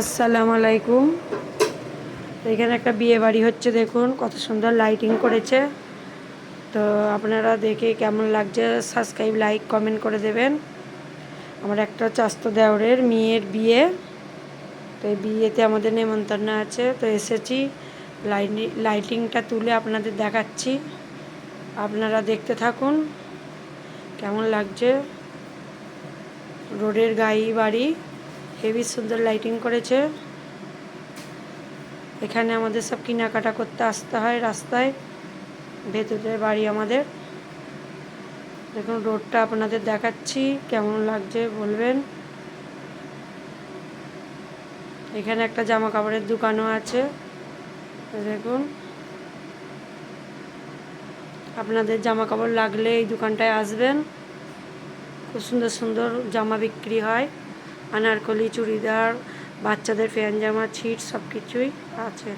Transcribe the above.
আসসালামু আলাইকুম। এখানে একটা বিয়ে বাড়ি হচ্ছে, দেখুন কত সুন্দর লাইটিং করেছে। তো আপনারা দেখে কেমন লাগছে সাবস্ক্রাইব লাইক কমেন্ট করে দেবেন। আমার একটা চাস্ত দেওরের মেয়ের বিয়ে। তো এই বিয়েতে আমাদের নেমন্তন্ন আছে। তো এসেছি লাইটিংটা তুলে আপনাদের দেখাচ্ছি। আপনারা দেখতে থাকুন, কেমন লাগছে। রোডের গায়ে বাড়ি। হেভি সুন্দর লাইটিং করেছে। এখানে আমাদের সব কেনাকাটা করতে আসতে হয় রাস্তায়। ভেতরের বাড়ি আমাদের। দেখুন রোডটা আপনাদের দেখাচ্ছি, কেমন লাগছে বলবেন? এখানে একটা জামা কাপড়ের দোকানও আছে। দেখুন। আপনাদের জামা কাপড় লাগলে এই দোকানটায় আসবেন। খুব সুন্দর সুন্দর জামা বিক্রি হয়। আনারকলি চুড়িদার বাচ্চাদের ফ্যান জামা ছিট সব কিছুই আছে।